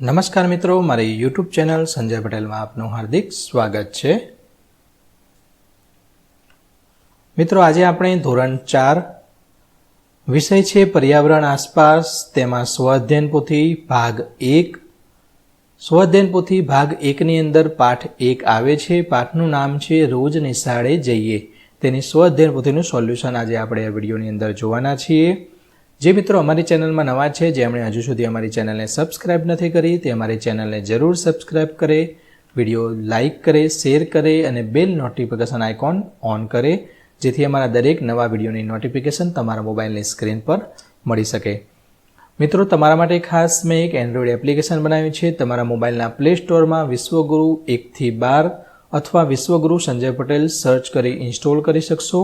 નમસ્કાર મિત્રો, મારી યુટ્યુબ ચેનલ સંજય પટેલમાં આપનું હાર્દિક સ્વાગત છે. મિત્રો, આજે આપણે ધોરણ ચાર વિષય છે પર્યાવરણ આસપાસ, તેમાં સ્વઅધ્યયન પોથી ભાગ એક. સ્વઅધ્યયન પોથી ભાગ એકની અંદર પાઠ એક આવે છે. પાઠનું નામ છે રોજ નિશાળે જઈએ. તેની સ્વઅધ્યયન પોથીનું સોલ્યુશન આજે આપણે આ વિડીયોની અંદર જોવાના છીએ. જે મિત્રો અમારી ચેનલમાં નવા છે જેમણે હજુ સુધી અમારી ચેનલને સબસ્ક્રાઇબ નથી કરી, તે અમારી ચેનલને જરૂર સબસ્ક્રાઇબ કરે, વીડિયો લાઇક કરે, શેર કરે અને બેલ નોટિફિકેશન આઇકોન ઓન કરે, જેથી અમારા દરેક નવા વિડીયોની નોટિફિકેશન તમારા મોબાઈલની સ્ક્રીન પર મળી શકે. મિત્રો, તમારા માટે ખાસ મેં એક એન્ડ્રોઈડ એપ્લિકેશન બનાવ્યું છે. તમારા મોબાઈલના પ્લે સ્ટોરમાં વિશ્વગુરુ એકથી બાર અથવા વિશ્વગુરુ સંજય પટેલ સર્ચ કરી ઇન્સ્ટોલ કરી શકશો.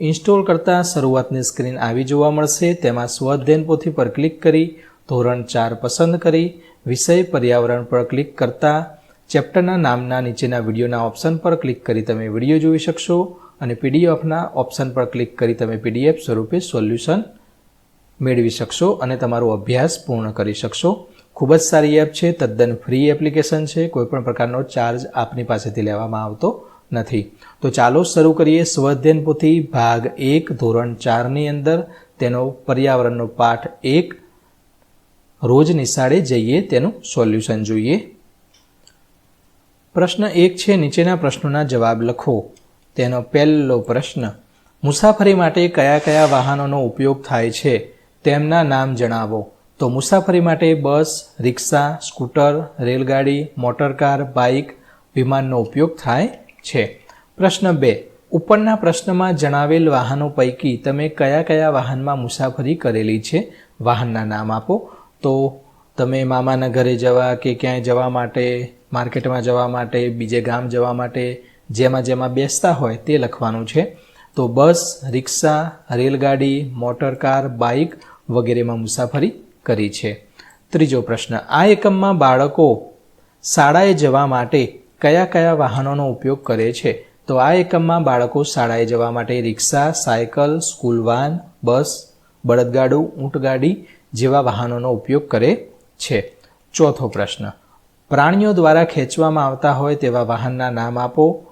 ઇન્સ્ટોલ કરતાં શરૂઆતની સ્ક્રીન આવી જોવા મળશે. તેમાં સ્વઅધ્યયન પોથી પર ક્લિક કરી, ધોરણ ચાર પસંદ કરી, વિષય પર્યાવરણ પર ક્લિક કરતાં, ચેપ્ટરના નામના નીચેના વિડીયોના ઓપ્શન પર ક્લિક કરી તમે વીડિયો જોઈ શકશો અને પીડીએફના ઓપ્શન પર ક્લિક કરી તમે પીડીએફ સ્વરૂપે સોલ્યુશન મેળવી શકશો અને તમારો અભ્યાસ પૂર્ણ કરી શકશો. ખૂબ જ સારી એપ છે, તદ્દન ફ્રી એપ્લિકેશન છે કોઈપણ પ્રકારનો ચાર્જ આપની પાસેથી લેવામાં આવતો નથી. તો ચાલો શરૂ કરીએ સ્વઅધ્યયન પોથી ભાગ એક, ધોરણ ચારની અંદર. તેનો પર્યાવરણનો પાઠ એક. રોજ નિશાળે જઈએ તેનું સોલ્યુશન જોઈએ. પ્રશ્ન એક છે, નીચેના પ્રશ્નોના જવાબ લખો. તેનો પહેલો પ્રશ્ન, મુસાફરી માટે કયા કયા વાહનોનો ઉપયોગ થાય છે? તેમના નામ જણાવો. તો મુસાફરી માટે બસ, રિક્ષા, સ્કૂટર, રેલગાડી, મોટરકાર, બાઇક, વિમાનનો ઉપયોગ થાય છે. પ્રશ્ન બે. ઉપરના પ્રશ્નમાં જણાવેલ વાહનો પૈકી તમે કયા કયા વાહનમાં મુસાફરી કરેલી છે? વાહનના નામ આપો. તો તમે મામાના ઘરે જવા કે ક્યાંય જવા માટે, માર્કેટમાં જવા માટે, બીજે ગામ જવા માટે જેમાં જેમાં બેસતા હોય તે લખવાનું છે. તો બસ, રિક્ષા, રેલગાડી મોટરકાર બાઇક વગેરેમાં મુસાફરી કરી છે. ત્રીજો પ્રશ્ન. આ એકમમાં બાળકો શાળાએ જવા માટે કયા કયા વાહનોનો ઉપયોગ કરે છે? તો આ એકમમાં બાળકો શાળાએ જવા માટે રિક્ષા, સાયકલ, સ્કૂલ વાન, બસ, બળદગાડું, ઊંટગાડી જેવા વાહનોનો ઉપયોગ કરે છે. ચોથો પ્રશ્ન. પ્રાણીઓ દ્વારા ખેંચવામાં આવતા હોય તેવા વાહનના નામ આપો.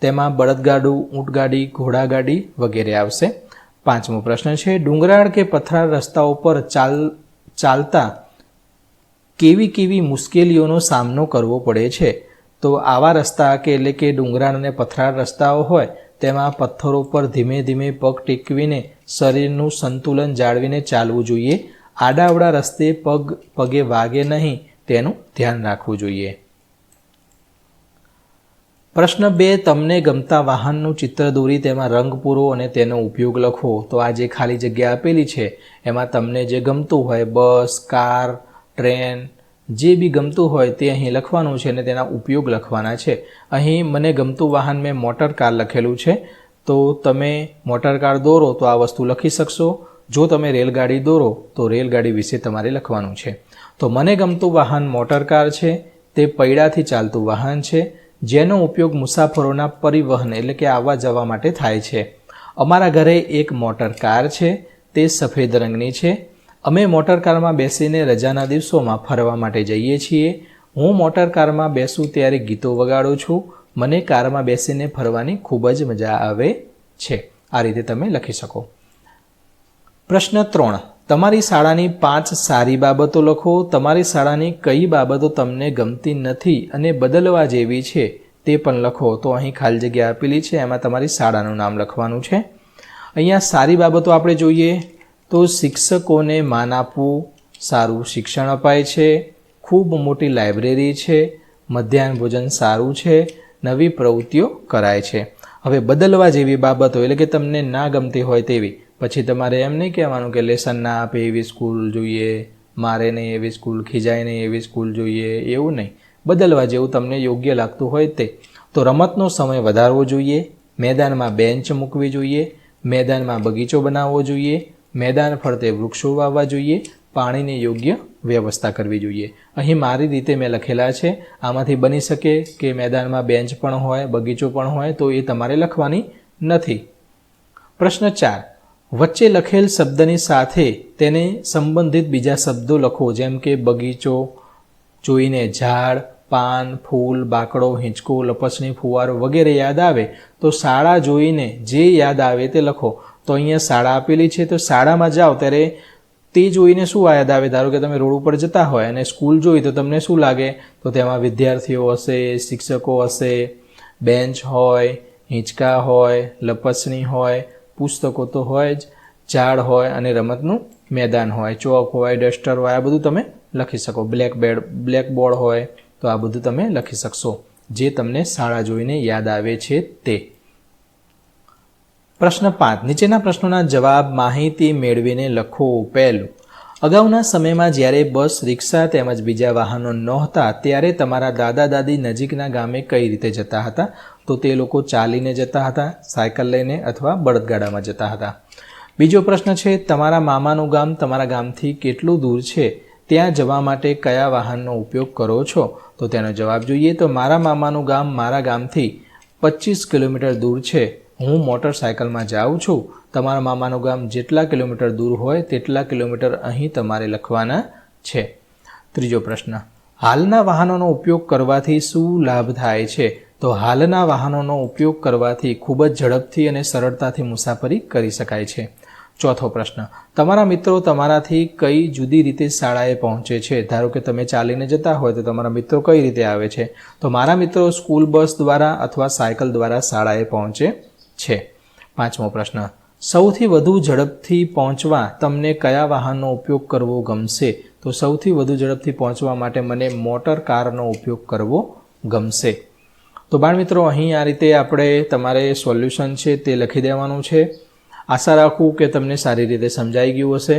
તેમાં બળદગાડું, ઊંટગાડી, ઘોડાગાડી વગેરે આવશે. પાંચમો પ્રશ્ન છે, ડુંગરાળ કે પથરાળ રસ્તાઓ પર ચાલ, ચાલતા કેવી કેવી મુશ્કેલીઓનો સામનો કરવો પડે છે? તો આવા રસ્તા કે એટલે કે ડુંગરાળ અને પથરાળ રસ્તાઓ હોય, તેમાં પથ્થરો પર ધીમે ધીમે પગ ટેકવીને શરીરનું સંતુલન જાળવીને ચાલવું જોઈએ. આડાવડા રસ્તે પગ, પગે વાગે નહીં, તેનું ધ્યાન રાખવું જોઈએ. પ્રશ્ન બે, તમને ગમતા વાહનનું ચિત્ર દોરી, તેમાં રંગ પૂરો અને તેનો ઉપયોગ લખો. તો આ જે ખાલી જગ્યા આપેલી છે, એમાં તમને જે ગમતું હોય, બસ, કાર, ટ્રેન જે બી ગમતું હોય તે અહીં લખવાનું છે અને તેના ઉપયોગ લખવાના છે. અહીં મને ગમતું વાહન મેં મોટર કાર લખેલું છે. તો તમે મોટર કાર દોરો તો આ વસ્તુ લખી શકશો. જો તમે રેલગાડી દોરો તો રેલગાડી વિશે તમારે લખવાનું છે. તો મને ગમતું વાહન મોટર કાર છે. તે પૈડાથી ચાલતું વાહન છે. જેનો ઉપયોગ મુસાફરોના પરિવહન એટલે કે આવવા જવા માટે થાય છે. અમારા ઘરે એક મોટર કાર છે. તે સફેદ રંગની છે. અમે મોટર કારમાં બેસીને રજાના દિવસોમાં ફરવા માટે જઈએ છીએ. હું મોટર કારમાં બેસું ત્યારે ગીતો વગાડું છું. મને કારમાં બેસીને ફરવાની ખૂબ જ મજા આવે છે. આ રીતે તમે લખી શકો. પ્રશ્ન ત્રણ. તમારી શાળાની પાંચ સારી બાબતો લખો. તમારી શાળાની કઈ બાબતો તમને ગમતી નથી અને બદલવા જેવી છે તે પણ લખો. તો અહીં ખાલી જગ્યા આપેલી છે. એમાં તમારી શાળાનું નામ લખવાનું છે. અહીંયા સારી બાબતો આપણે જોઈએ. તો શિક્ષકોને માન આપવું સારું શિક્ષણ અપાય છે. ખૂબ મોટી લાઇબ્રેરી છે. મધ્યાહન ભોજન સારું છે. નવી પ્રવૃત્તિઓ કરાય છે. હવે બદલવા જેવી બાબતો એટલે કે તમને ના ગમતી હોય તેવી, પછી તમારે એમ નહીં કહેવાનું કે લેસન ના આપે એવી સ્કૂલ જોઈએ, મારે નહીં એવી સ્કૂલ, ખીજાય નહીં એવી સ્કૂલ જોઈએ, એવું નહીં. બદલવા જેવું તમને યોગ્ય લાગતું હોય તે. તો રમતનો સમય વધારવો જોઈએ. મેદાનમાં બેન્ચ મૂકવી જોઈએ. મેદાનમાં બગીચો બનાવવો જોઈએ. મેદાન ફરતે વૃક્ષો વાવવા જોઈએ, પાણીની યોગ્ય વ્યવસ્થા કરવી જોઈએ. અહીં મારી રીતે મેં લખેલા છે, આમાંથી બની શકે કે મેદાનમાં બેન્ચ પણ હોય, બગીચો પણ હોય, તો એ તમારે લખવાની નથી. પ્રશ્ન ચાર. વચ્ચે લખેલ શબ્દની સાથે તેને સંબંધિત બીજા શબ્દો લખો, જેમ કે બગીચો, જોઈને ઝાડ, પાન, ફૂલ, બાકડો, હિંચકો, લપસણી, ફુવારો વગેરે યાદ આવે, તો શાળા જોઈને જે યાદ આવે તે લખો. તો અહીંયા શાળા આપેલી છે, તો શાળામાં જાઓ ત્યારે તે જોઈને શું યાદ આવે? ધારો કે તમે રોડ ઉપર જતા હોય અને સ્કૂલ જોઈ તો તમને શું લાગે? તો તેમાં વિદ્યાર્થીઓ હશે, શિક્ષકો હશે, બેન્ચ હોય, હિંચકા હોય, લપસણી હોય, પુસ્તકો તો હોય જ, ઝાડ હોય અને રમતનું મેદાન હોય, ચોક હોય, ડસ્ટર હોય, આ બધું તમે લખી શકો. બ્લેક બેડ, બ્લેક બોર્ડ હોય તો આ બધું તમે લખી શકશો. જે તમને શાળા જોઈને યાદ આવે છે તે. પ્રશ્ન પાંચ. નીચેના પ્રશ્નોના જવાબ માહિતી મેળવીને લખો પહેલું. અગાઉના સમયમાં જ્યારે બસ, રિક્ષા તેમજ બીજા વાહનો નહોતા, ત્યારે તમારા દાદા દાદી નજીકના ગામે કઈ રીતે જતા હતા? તો તે લોકો ચાલીને જતા હતા, સાયકલ લઈને અથવા બળદગાડામાં જતા હતા. બીજો પ્રશ્ન છે, તમારા મામાનું ગામ તમારા ગામથી કેટલું દૂર છે? ત્યાં જવા માટે કયા વાહનનો ઉપયોગ કરો છો? તો તેનો જવાબ જોઈએ તો મારા મામાનું ગામ મારા ગામથી પચીસ કિલોમીટર દૂર છે. હું મોટરસાયકલમાં જાઉં છું, તમારા મામાનું ગામ જેટલા કિલોમીટર દૂર હોય તેટલા કિલોમીટર અહીં તમારે લખવાના છે. ત્રીજો પ્રશ્ન, હાલના વાહનોનો ઉપયોગ કરવાથી શું લાભ થાય છે? તો હાલના વાહનોનો ઉપયોગ કરવાથી ખૂબ જ ઝડપથી અને સરળતાથી મુસાફરી કરી શકાય છે. ચોથો પ્રશ્ન, તમારા મિત્રો તમારાથી કઈ જુદી રીતે શાળાએ પહોંચે છે? ધારો કે તમે ચાલીને જતા હોય તો તમારા મિત્રો કઈ રીતે આવે છે? તો મારા મિત્રો સ્કૂલ બસ દ્વારા અથવા સાયકલ દ્વારા શાળાએ પહોંચે છે. પાંચમો પ્રશ્ન, સૌથી વધુ ઝડપથી પહોંચવા તમને કયા વાહનનો ઉપયોગ કરવો ગમશે? તો સૌથી વધુ ઝડપથી પહોંચવા માટે મને મોટર કારનો ઉપયોગ કરવો ગમશે. તો બાળમિત્રો અહીં આ રીતે આપણે તમારે સોલ્યુશન છે તે લખી દેવાનું છે. આશા રાખું કે તમને સારી રીતે સમજાઈ ગયું હશે.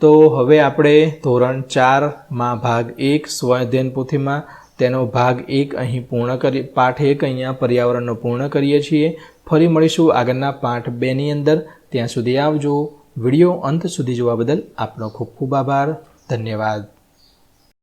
તો હવે આપણે ધોરણ ચારમાં ભાગ એક સ્વઅધ્યયન પોથીમાં તેનો ભાગ એક અહીં પૂર્ણ કરી, પાઠ એક અહીંયા પર્યાવરણનો પૂર્ણ કરીએ છીએ. ફરી મળીશું આગળના પાઠ બેની અંદર. ત્યાં સુધી આવજો. વીડિયો અંત સુધી જોવા બદલ આપનો ખૂબ ખૂબ આભાર. ધન્યવાદ.